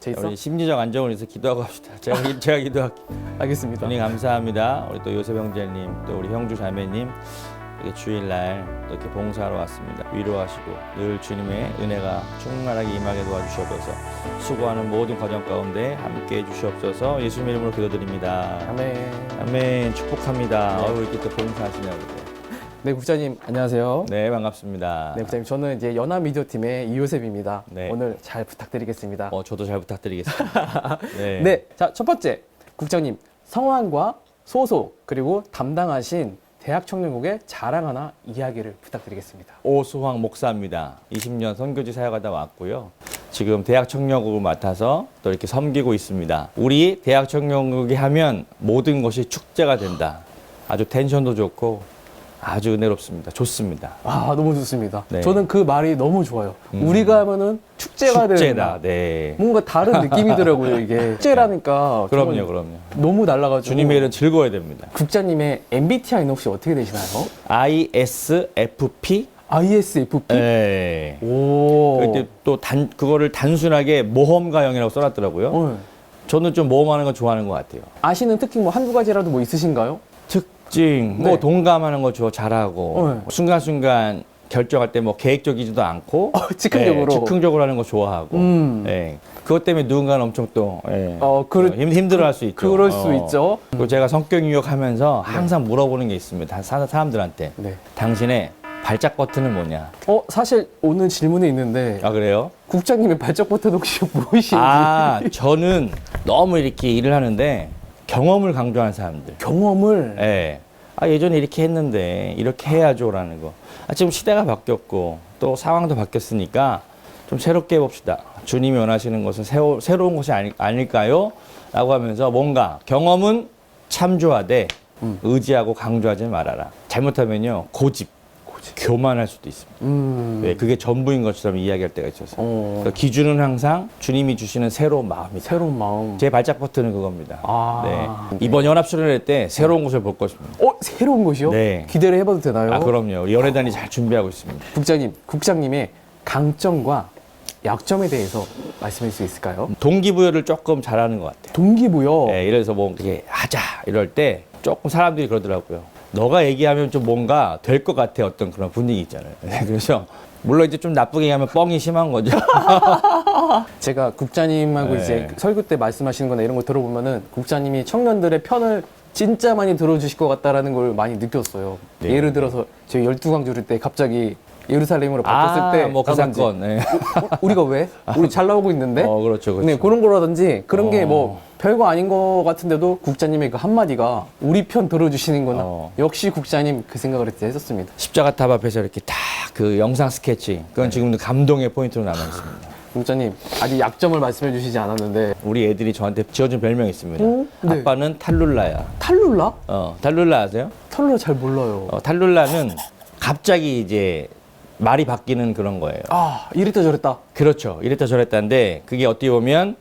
제 있어? 우리 심리적 안정을 위해서 기도하고 합시다. 제가 기- 제가 기도할게요. 알겠습니다. 주님 감사합니다. 우리 또 요셉 형제님, 또 우리 형주 자매님 이렇게 주일날 또 이렇게 봉사하러 왔습니다. 위로하시고 늘 주님의 은혜가 충만하게 임하게 도와주시옵소서. 수고하는 모든 과정 가운데 함께해 주시옵소서. 예수님 이름으로 기도드립니다. 아멘. 아멘. 축복합니다. 네. 어우 이렇게 또 봉사하시냐고. 네, 국장님 안녕하세요. 네 반갑습니다. 네, 국장님 저는 이제 연합 미디어 팀의 이효셉입니다. 네. 오늘 잘 부탁드리겠습니다. 어 저도 잘 부탁드리겠습니다. 네. 네, 자 첫 번째 국장님 성함과 소속 그리고 담당하신 대학 청년국의 자랑 하나 이야기를 부탁드리겠습니다. 오수황 목사입니다. 20년 선교지 사역하다 왔고요. 지금 대학 청년국을 맡아서 또 이렇게 섬기고 있습니다. 우리 대학 청년국이 하면 모든 것이 축제가 된다. 아주 텐션도 좋고 아주 은혜롭습니다. 좋습니다. 아 너무 좋습니다. 네. 저는 그 말이 너무 좋아요. 음. 우리가 하면은 축제가 축제다. 된다. 네. 뭔가 다른 느낌이더라고요 이게 축제라니까 그럼요, 그럼요. 너무 달라가지고 주님의 일은 즐거워야 됩니다. 국장님의 MBTI는 혹시 어떻게 되시나요? ISFP. ISFP? 네. 오. 그때 또 단, 그거를 단순하게 모험가형이라고 써놨더라고요. 어. 저는 좀 모험하는 거 좋아하는 것 같아요. 아시는 특징 뭐 한두 가지라도 뭐 있으신가요? 특 징, 뭐 네. 동감하는 거 좋아 잘하고 네. 순간순간 결정할 때 뭐 계획적이지도 않고 어, 즉흥적으로. 예, 즉흥적으로 하는 거 좋아하고 음. 예. 그것 때문에 누군가는 엄청 또 예, 어, 그렇- 힘, 힘들어할 수 있죠. 그럴 수 어. 있죠. 그리고 제가 성격 유역하면서 항상 물어보는 게 있습니다. 사, 사람들한테 네. 당신의 발작 버튼은 뭐냐? 어, 사실 오늘 질문이 있는데 아 그래요? 국장님의 발작 버튼 혹시 무엇인지 아 저는 너무 이렇게 일을 하는데 경험을 강조하는 사람들. 경험을 예. 아, 예전에 이렇게 했는데 이렇게 해야죠라는 거. 아, 지금 시대가 바뀌었고 또 상황도 바뀌었으니까 좀 새롭게 해봅시다. 주님이 원하시는 것은 새로, 새로운 것이 아니, 아닐까요? 라고 하면서 뭔가 경험은 참조하되 음. 의지하고 강조하지 말아라. 잘못하면요 고집, 교만할 수도 있습니다. 음. 왜 그게 전부인 것처럼 이야기할 때가 있어서. 어. 그러니까 기준은 항상 주님이 주시는 새로운 마음이다. 새로운 마음. 제 발작 버튼은 그겁니다. 아. 네. 이번 연합 수련회 때 새로운 것을 볼 것입니다. 어, 새로운 것이요? 네. 기대를 해봐도 되나요? 아 그럼요. 우리 연회단이 잘 준비하고 있습니다. 국장님, 국장님의 강점과 약점에 대해서 말씀해 주실 수 있을까요? 동기부여를 조금 잘하는 것 같아요. 동기부여. 네, 이래서 뭐 이렇게 하자 이럴 때 조금 사람들이 그러더라고요. 너가 얘기하면 좀 뭔가 될 것 같아 어떤 그런 분위기 있잖아요. 네, 그래서 물론 이제 좀 나쁘게 얘기하면 뻥이 심한 거죠. 제가 국장님하고 네. 이제 설교 때 말씀하시는 거나 이런 거 들어보면은 국장님이 청년들의 편을 진짜 많이 들어주실 것 같다라는 걸 많이 느꼈어요. 네. 예를 들어서 저희 열두강 주를 때 갑자기 예루살렘으로 바꿨을 때 뭐그 사건. 네. 우- 우리가 왜? 우리 잘 나오고 있는데? 어 그렇죠, 그렇죠. 네, 그런 거라든지 그런 게 어. 뭐 별거 아닌 거 같은데도 국장님의 그 한마디가 우리 편 들어주시는 거나 어. 역시 국장님 그 생각을 그때 했었습니다. 십자가 탑 앞에서 이렇게 딱 그 영상 스케치. 그건 네. 지금도 감동의 포인트로 남아 있습니다. 국장님 아직 약점을 말씀해 주시지 않았는데 우리 애들이 저한테 지어준 별명이 있습니다. 어? 네. 아빠는 탈룰라야. 탈룰라? 어, 탈룰라 아세요? 탈룰라 잘 몰라요. 어, 탈룰라는 갑자기 이제 말이 바뀌는 그런 거예요. 아 이랬다 저랬다. 그렇죠. 이랬다 저랬다인데 그게 어떻게 보면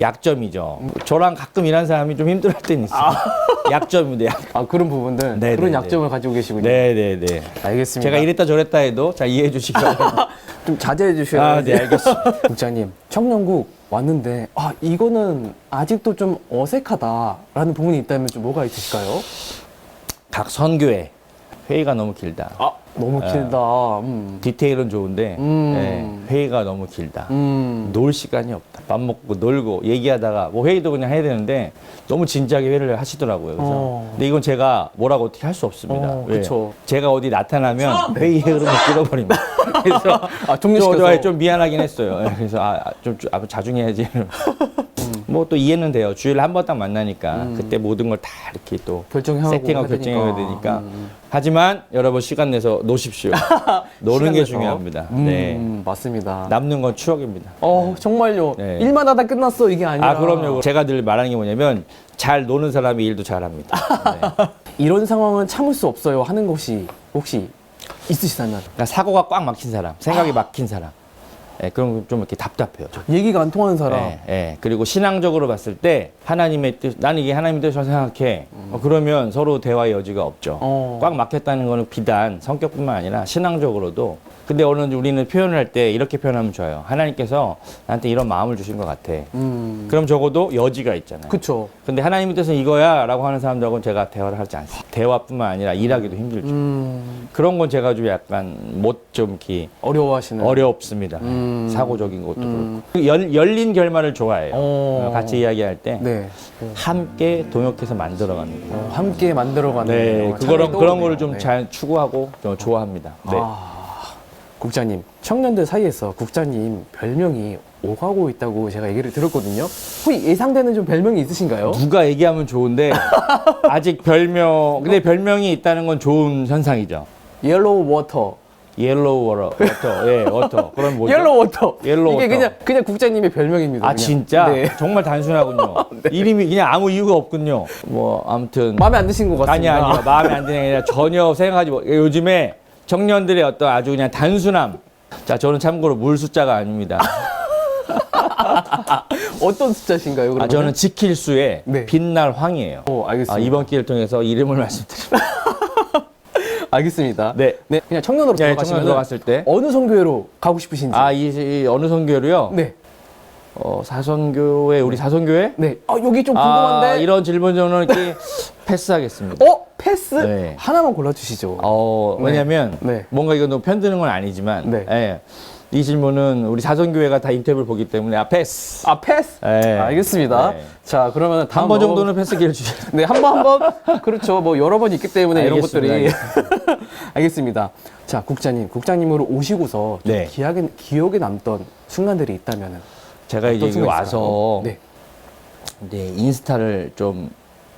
약점이죠. 저랑 가끔 일하는 사람이 좀 힘들할 때는 있어요. 약점인데. 약... 아 그런 부분들 네, 그런 네, 약점을 가지고 계시군요. 네네네. 알겠습니다. 제가 이랬다 저랬다 해도 잘 이해해 주시기 바랍니다. 좀 자제해 주셔야 아, 네, 알겠습니다. 국장님 청년국 왔는데 아 이거는 아직도 좀 어색하다라는 부분이 있다면 좀 뭐가 있으실까요? 각 선교회 회의가 너무 길다. 아 너무 아. 길다. 음. 디테일은 좋은데 음. 네, 회의가 너무 길다. 음. 놀 시간이 없다. 밥 먹고 놀고 얘기하다가 뭐 회의도 그냥 해야 되는데 너무 진지하게 회의를 하시더라고요. 그래서 어. 근데 이건 제가 뭐라고 어떻게 할 수 없습니다. 어, 왜? 그쵸. 제가 어디 나타나면 회의의 흐름을 끊어버립니다. 그래서 아 좀, 종료시켜서 좀, 좀 미안하긴 했어요. 예, 그래서 아, 아, 좀 주- 앞으로 자중해야지. 뭐 또 이해는 돼요. 주일에 한 번 딱 만나니까 음. 그때 모든 걸 다 이렇게 또 결정하고 세팅하고 해야 결정해야 되니까. 되니까. 음. 하지만 여러분 시간 내서 노십시오. 노는 시간 게 내서. 중요합니다. 음, 네. 맞습니다. 남는 건 추억입니다. 어 정말요. 네. 일만 하다 끝났어 이게 아니라. 아, 그럼요. 제가 늘 말하는 게 뭐냐면 잘 노는 사람이 일도 잘합니다. 네. 이런 상황은 참을 수 없어요 하는 것이 혹시 있으시다면 그러니까 사고가 꽉 막힌 사람, 생각이 막힌 사람. 예, 그럼 좀 이렇게 답답해요. 좀. 얘기가 안 통하는 사람. 예, 예. 그리고 신앙적으로 봤을 때 하나님의 뜻, 나는 이게 하나님의 뜻이라고 생각해. 어, 그러면 서로 대화의 여지가 없죠. 어. 꽉 막혔다는 거는 비단 성격뿐만 아니라 신앙적으로도 근데 오늘 우리는 표현을 할 때 이렇게 표현하면 좋아요. 하나님께서 나한테 이런 마음을 주신 것 같아. 음. 그럼 적어도 여지가 있잖아요. 그쵸. 근데 하나님 뜻은 이거야 라고 하는 사람들하고는 제가 대화를 하지 않습니다. 대화뿐만 아니라 일하기도 힘들죠. 음. 그런 건 제가 좀 약간 못좀 이렇게 어려워하시는. 어렵습니다. 음. 사고적인 것도 음. 그렇고. 열, 열린 결말을 좋아해요. 어. 같이 이야기할 때 네. 함께 동역해서 만들어가는 거. 어, 함께 만들어가는. 네, 영화 그거런 참여도 그런 오네요. 거를 좀 네. 잘 추구하고 좀 좋아합니다. 네. 아, 국장님, 청년들 사이에서 국장님 별명이 오가고 있다고 제가 얘기를 들었거든요. 혹시 예상되는 좀 별명이 있으신가요? 누가 얘기하면 좋은데 아직 별명 근데 별명이 있다는 건 좋은 현상이죠. 옐로우 워터. 옐로우 워터, 워터, 예, 워터. 그럼 뭐죠? 옐로우 워터. 옐로우 이게 워터. 그냥 그냥 국장님의 별명입니다. 아 그냥. 진짜 네. 정말 단순하군요. 이름이 그냥 아무 이유가 없군요. 뭐 아무튼 마음에 안 드신 것 아니 같습니다. 아니요 마음에 안 드는 게 아니라 전혀 생각하지 못. 요즘에 청년들의 어떤 아주 그냥 단순함. 자 저는 참고로 물 숫자가 아닙니다. 어떤 숫자신가요? 그러면? 아 저는 지킬 수의 네. 빛날 황이에요. 어, 알겠습니다. 아, 이번 기회를 통해서 이름을 말씀드립니다. 알겠습니다. 네. 네, 그냥 청년으로 네, 청년 들어가시면 들어갔을 때. 어느 선교회로 가고 싶으신지. 아, 이, 이 어느 선교로요? 네, 어, 사선교회, 우리 사선교회? 네. 아 여기 좀 아, 궁금한데. 이런 질문 저는 이렇게 패스하겠습니다. 어 패스 네. 하나만 골라주시죠. 어, 네. 왜냐면 네. 뭔가 이거 너무 편드는 건 아니지만 네. 예. 이 질문은 우리 사선교회가 다 인터뷰를 보기 때문에 아 패스. 아 패스. 예. 알겠습니다. 네. 자 그러면 한 다음 번 넘어- 정도는 패스 기회를 주세요. 네, 한 번, 한 번. 그렇죠. 뭐, 여러 번 있기 때문에 이런 알겠습니다. 것들이. 알겠습니다. 자, 국장님. 국장님으로 오시고서 좀 네. 기억에, 기억에 남던 순간들이 있다면은. 제가 이제 여기 와서? 네. 이제 인스타를 좀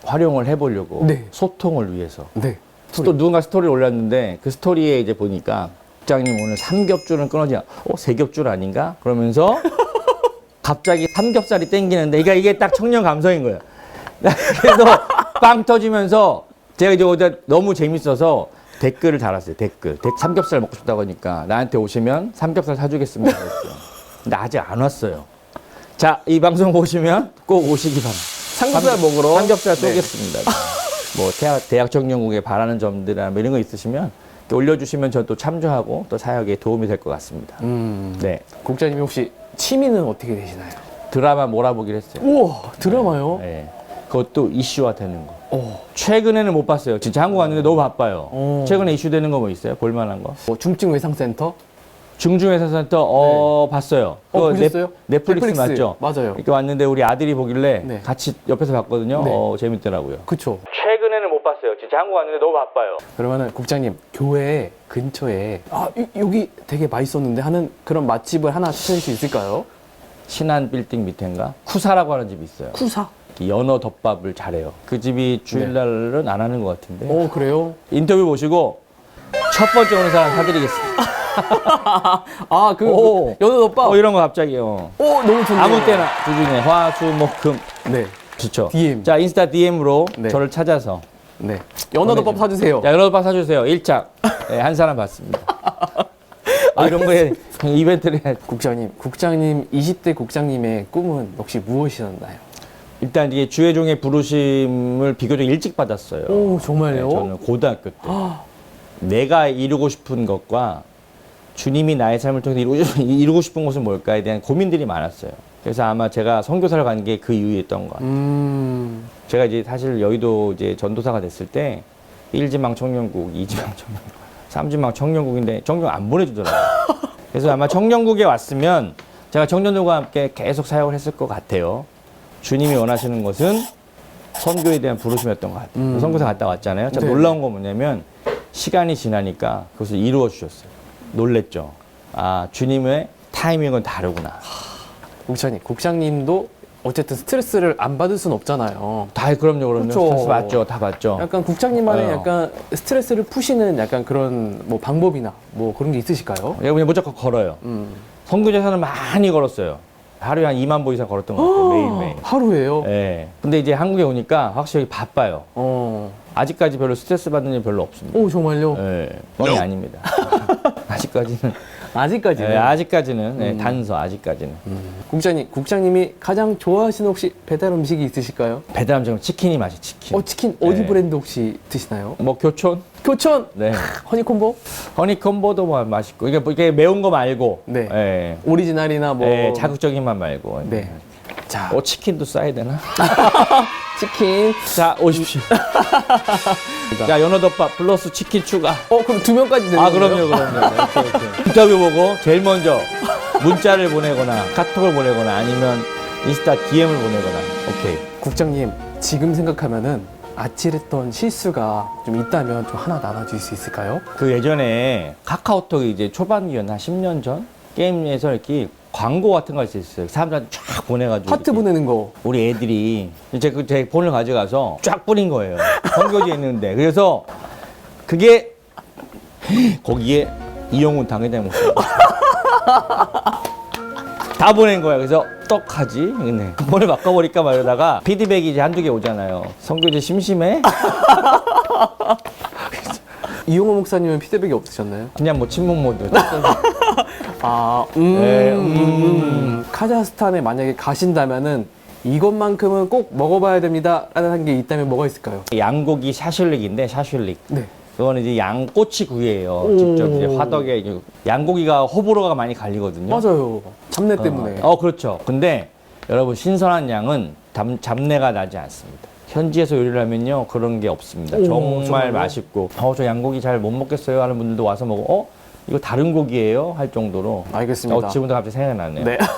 활용을 해보려고 네. 소통을 위해서 네. 또 누군가 스토리를 올렸는데 그 스토리에 이제 보니까 국장님 오늘 삼겹줄은 끊어지 않, 어 세겹줄 아닌가? 그러면서 갑자기 삼겹살이 땡기는데 그러니까 이게 딱 청년 감성인 거예요. 그래서 빵 터지면서 제가 이제 어제 너무 재밌어서 댓글을 달았어요. 댓글. 댓- 삼겹살 먹고 싶다고 하니까 나한테 오시면 삼겹살 사주겠습니다. 그랬어요. 근데 아직 안 왔어요. 자, 이 방송 보시면 꼭 오시기 바랍니다. 삼겹살 삼- 먹으러. 삼겹살 네. 쏘겠습니다. 뭐 대학, 대학 청년국에 바라는 점들이나 뭐 이런 거 있으시면 이렇게 올려주시면 저도 참조하고 또 사역에 도움이 될 것 같습니다. 음. 네. 국장님 혹시 취미는 어떻게 되시나요? 드라마 몰아보기로 했어요. 우와, 드라마요? 네. 그것도 이슈화 되는 거. 오. 최근에는 못 봤어요. 진짜 한국 왔는데 너무 바빠요. 어. 최근에 이슈되는 거 뭐 있어요? 볼만한 거? 뭐 중증 외상센터? 중중회사센터 어 봤어요. 어, 그거 보셨어요? 넷, 넷플릭스, 넷플릭스. 맞죠? 맞아요. 이렇게 왔는데 우리 아들이 보길래 네. 같이 옆에서 봤거든요. 네. 어 재밌더라고요. 그쵸. 최근에는 못 봤어요. 진짜 한국 왔는데 너무 바빠요. 그러면은 국장님, 교회 근처에, 아, 이- 여기 되게 맛있었는데 하는 그런 맛집을 하나 추천해 주실 수 있을까요? 신한 빌딩 밑인가 쿠사라고 하는 집이 있어요. 쿠사. 이렇게 연어 덮밥을 잘해요. 그 집이 주일날은 안 하는 것 같은데. 어, 그래요? 인터뷰 보시고 첫 번째 오는 사람 사드리겠습니다. 아, 그, 오. 연어 덮밥. 어 이런 거 갑자기요. 오, 너무 좋네요. 아무 때나 주중에 화 수 목 금 네. 좋죠. DM. 자 인스타 DM으로 네. 저를 찾아서 네. 연어 덮밥 보내주세요. 사주세요. 자 연어 덮밥 사주세요. 1짝 네, 한 사람 받습니다. 아, 이런 거에 이벤트를 해야지. 국장님, 국장님, 20대 국장님의 꿈은 역시 무엇이었나요? 일단 이게 주혜종의 부르심을 비교적 일찍 받았어요. 오, 정말요? 네, 저는 고등학교 때. 아, 내가 이루고 싶은 것과 주님이 나의 삶을 통해서 이루고, 싶- 이루고 싶은 것은 뭘까에 대한 고민들이 많았어요. 그래서 아마 제가 선교사를 간 게 그 이유였던 것 같아요. 음, 제가 이제 사실 여의도 이제 전도사가 됐을 때 1지망 청년국, 2지망 청년국, 3지망 청년국인데 청년 안 보내주더라고요. 그래서 아마 청년국에 왔으면 제가 청년들과 함께 계속 사역을 했을 것 같아요. 주님이 원하시는 것은 선교에 대한 부르심이었던 것 같아요. 음. 선교사 갔다 왔잖아요. 참 네. 놀라운 건 뭐냐면 시간이 지나니까 그것을 이루어 주셨어요. 놀랬죠. 아, 주님의 타이밍은 다르구나. 국장님, 국장님도 어쨌든 스트레스를 안 받을 순 없잖아요. 다 그럼요, 그럼요. 그쵸. 스트레스 받죠, 다 받죠. 약간 국장님만의 어. 약간 스트레스를 푸시는 약간 그런 뭐 방법이나 뭐 그런 게 있으실까요? 내가 그냥 무조건 걸어요. 음. 선교제사는 많이 걸었어요. 하루에 한 2만 보 이상 걸었던 것 같아요. 매일매일. 하루에요? 예. 근데 이제 한국에 오니까 확실히 바빠요. 어. 아직까지 별로 스트레스 받는 일 별로 없습니다. 오, 정말요? 예. 뻥이 아닙니다. 아직까지는 아직까지는. 예, 아직까지는 예, 음. 단서 아직까지는 국장님, 국장님이 가장 좋아하시는 혹시 배달 음식이 있으실까요? 배달음식은 치킨이 맛이 치킨. 어, 치킨 어디 네. 브랜드 혹시 드시나요? 뭐 교촌? 교촌 네. 허니콤보 허니콤보도 뭐 맛있고 이게 뭐 이게 매운 거 말고. 네. 예. 오리지널이나 뭐 예, 자극적인 맛 말고. 네. 자, 어 치킨도 싸야 되나? 치킨. 자 오십시오. 자 연어덮밥 플러스 치킨 추가. 어, 그럼 두 명까지 되는 아 거예요? 그럼요 그럼요. 오케이, 오케이. 인터뷰 보고 제일 먼저 문자를 보내거나 카톡을 보내거나 아니면 인스타 DM을 보내거나. 오케이. 국장님, 지금 생각하면은 아찔했던 실수가 좀 있다면 좀 하나 나눠줄 수 있을까요? 그 예전에 카카오톡이 이제 초반기였나 10년 전 게임에서 이렇게 광고 같은 거 있었어요. 사람들한테 쫙 보내가지고 하트 이렇게 보내는 거. 우리 애들이 제, 그- 제 폰을 가져가서 쫙 뿌린 거예요. 선교지에 있는데 그래서 그게 거기에 이용훈 당회장 목소리 다 보낸 거야. 그래서 떡하지? 네. 번을 바꿔버릴까 말려다가 피드백이 이제 한두 개 오잖아요. 선교지 심심해? 이용호 목사님은 피드백이 없으셨나요? 그냥 뭐 침묵 모드. 아, 음, 네, 음, 음. 카자흐스탄에 만약에 가신다면은 이것만큼은 꼭 먹어봐야 됩니다. 라는 게 있다면 뭐가 있을까요? 양고기 샤슐릭인데 샤슐릭. 네. 그거는 이제 양꼬치 구이예요. 오. 직접 이제 화덕에 이제 양고기가 호불호가 많이 갈리거든요. 맞아요. 잡내 때문에. 어, 어, 그렇죠. 근데 여러분 신선한 양은 담, 잡내가 나지 않습니다. 현지에서 요리를 하면요 그런 게 없습니다. 오, 정말 정말요? 맛있고 어 저 양고기 잘 못 먹겠어요 하는 분들도 와서 먹어 어 이거 다른 고기예요 할 정도로 알겠습니다. 어, 지금도 갑자기 생각나네요. 네.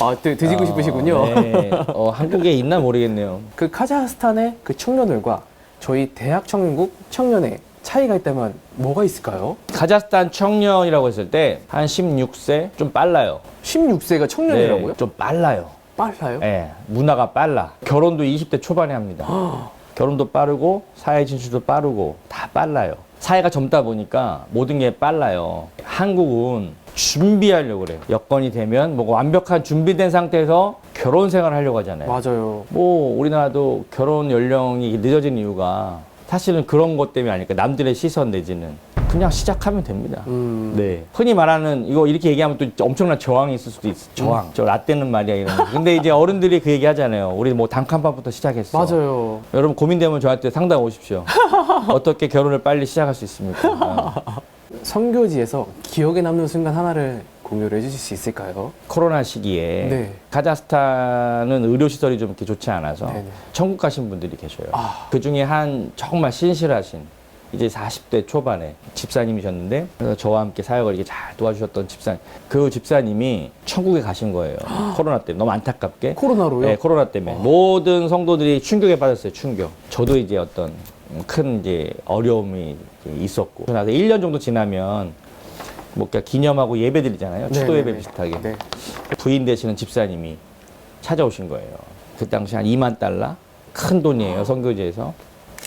아, 드, 드시고 어, 싶으시군요. 네. 어, 한국에 있나 모르겠네요. 그 카자흐스탄의 그 청년들과 저희 대학 청년국 청년의 차이가 있다면 뭐가 있을까요? 카자흐스탄 청년이라고 했을 때 한 16세 좀 빨라요. 16세가 청년이라고요? 네, 좀 빨라요. 빨라요? 예, 문화가 빨라. 결혼도 20대 초반에 합니다. 결혼도 빠르고 사회 진출도 빠르고 다 빨라요. 사회가 젊다 보니까 모든 게 빨라요. 한국은 준비하려고 그래요. 여건이 되면 뭐 완벽한 준비된 상태에서 결혼 생활을 하려고 하잖아요. 맞아요. 뭐 우리나라도 결혼 연령이 늦어진 이유가 사실은 그런 것 때문이 아닐까. 남들의 시선 내지는 그냥 시작하면 됩니다. 음. 네. 흔히 말하는 이거 이렇게 얘기하면 또 엄청난 저항이 있을 수도 있어. 저항. 저 라떼는 말이야 이런 거. 근데 이제 어른들이 그 얘기 하잖아요. 우리 뭐 단칸방부터 시작했어. 맞아요. 여러분 고민되면 저한테 상담 오십시오. 어떻게 결혼을 빨리 시작할 수 있습니까? 어. 선교지에서 기억에 남는 순간 하나를 공유를 해주실 수 있을까요? 코로나 시기에 네. 카자흐스탄은 의료 시설이 좀 이렇게 좋지 않아서 네네. 천국 가신 분들이 계셔요. 아. 그 중에 한 정말 신실하신 이제 40대 초반에 집사님이셨는데 그래서 저와 함께 사역을 이렇게 잘 도와주셨던 집사 그 집사님이 천국에 가신 거예요. 코로나 때문에 너무 안타깝게. 코로나로요? 네, 코로나 때문에 모든 성도들이 충격에 빠졌어요. 충격. 저도 이제 어떤 큰 이제 어려움이 있었고. 그래서 1년 정도 지나면 뭐 그러니까 기념하고 예배 드리잖아요. 추도 예배. 비슷하게. 네. 부인 되시는 집사님이 찾아오신 거예요. 그 당시 한 2만 달러? 큰 돈이에요, 선교지에서.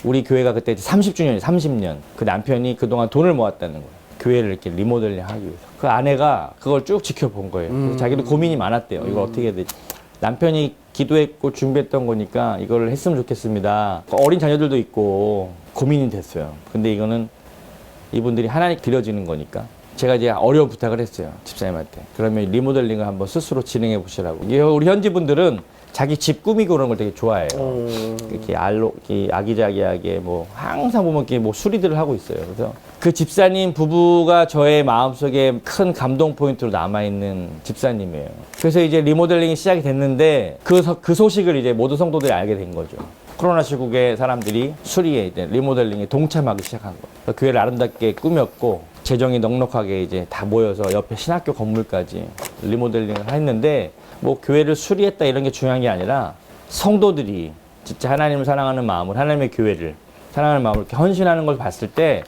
우리 교회가 그때 30주년, 30년. 그 남편이 그동안 돈을 모았다는 거예요. 교회를 이렇게 리모델링 하기 위해서. 그 아내가 그걸 쭉 지켜본 거예요. 그래서 음. 자기도 고민이 많았대요. 이걸 어떻게 해야 되지? 남편이 기도했고 준비했던 거니까 이거를 했으면 좋겠습니다. 어린 자녀들도 있고 고민이 됐어요. 근데 이거는 이분들이 하나님 드려지는 거니까 제가 이제 어려운 부탁을 했어요 집사님한테 그러면 리모델링을 한번 스스로 진행해 보시라고 우리 현지 분들은 자기 집 꾸미고 그런 걸 되게 좋아해요 음. 이렇게 알로 이렇게 아기자기하게 뭐 항상 보면 이렇게 뭐 수리들을 하고 있어요 그래서 그 집사님 부부가 저의 마음속에 큰 감동 포인트로 남아 있는 집사님이에요 그래서 이제 리모델링이 시작이 됐는데 그, 서- 그 소식을 이제 모든 성도들이 알게 된 거죠 코로나 시국에 사람들이 수리에 이제 리모델링에 동참하기 시작한 거예요. 교회를 아름답게 꾸몄고 재정이 넉넉하게 이제 다 모여서 옆에 신학교 건물까지 리모델링을 했는데 뭐 교회를 수리했다 이런 게 중요한 게 아니라 성도들이 진짜 하나님을 사랑하는 마음을 하나님의 교회를 사랑하는 마음을 이렇게 헌신하는 걸 봤을 때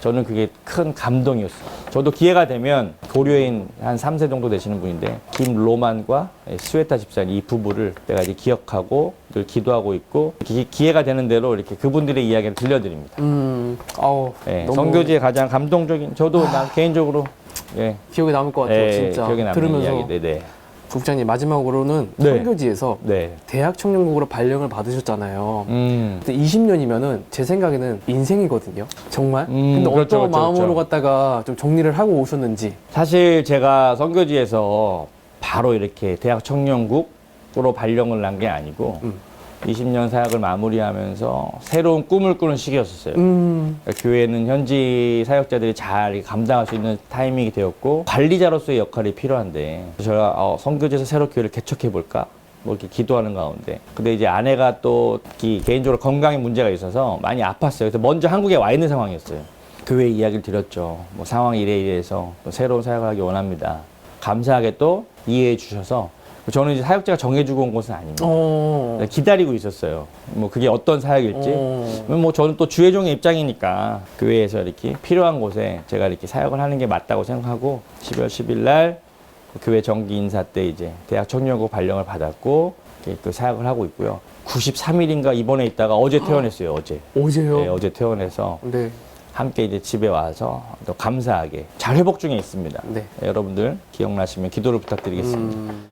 저는 그게 큰 감동이었어요. 저도 기회가 되면 고려인 한 3세 정도 되시는 분인데 김로만과 스웨타 집사님 이 부부를 내가 이제 기억하고 늘 기도하고 있고 기, 기회가 되는 대로 이렇게 그분들의 이야기를 들려드립니다. 음. 아우. 예, 너무 선교지의 가장 감동적인 저도 난 개인적으로 예, 기억에 남을 것 같아요. 예, 진짜. 기억에 남는 들으면서 이야기. 네네. 국장님 마지막으로는 네. 선교지에서 네. 대학 청년국으로 발령을 받으셨잖아요. 음. 근데 20년이면은 제 생각에는 인생이거든요. 정말. 음, 근데 그렇죠, 어떤 그렇죠, 마음으로 그렇죠. 갔다가 좀 정리를 하고 오셨는지. 사실 제가 선교지에서 바로 이렇게 대학 청년국으로 발령을 난 게 아니고 음. 20년 사역을 마무리하면서 새로운 꿈을 꾸는 시기였었어요. 음. 그러니까 교회는 현지 사역자들이 잘 감당할 수 있는 타이밍이 되었고 관리자로서의 역할이 필요한데 제가 어, 선교지에서 새로 교회를 개척해 볼까 뭐 이렇게 기도하는 가운데 근데 이제 아내가 또 기- 개인적으로 건강에 문제가 있어서 많이 아팠어요. 그래서 먼저 한국에 와 있는 상황이었어요. 교회 이야기를 드렸죠. 뭐 상황이 이래 이래해서 또 새로운 사역을 하기 원합니다. 감사하게 또 이해해 주셔서 저는 이제 사역자가 정해주고 온 것은 아닙니다. 어. 기다리고 있었어요. 뭐 그게 어떤 사역일지. 어. 뭐 저는 또 주의종의 입장이니까 교회에서 이렇게 필요한 곳에 제가 이렇게 사역을 하는 게 맞다고 생각하고 12월 10일 날 교회 정기 인사 때 이제 대학 청년고 발령을 받았고 그 사역을 하고 있고요. 93일인가 입원해 있다가 어제 퇴원했어요. 어제. 어제요? 네, 어제 퇴원해서 네. 함께 이제 집에 와서 또 감사하게 잘 회복 중에 있습니다. 네. 네, 여러분들 기억나시면 기도를 부탁드리겠습니다. 음.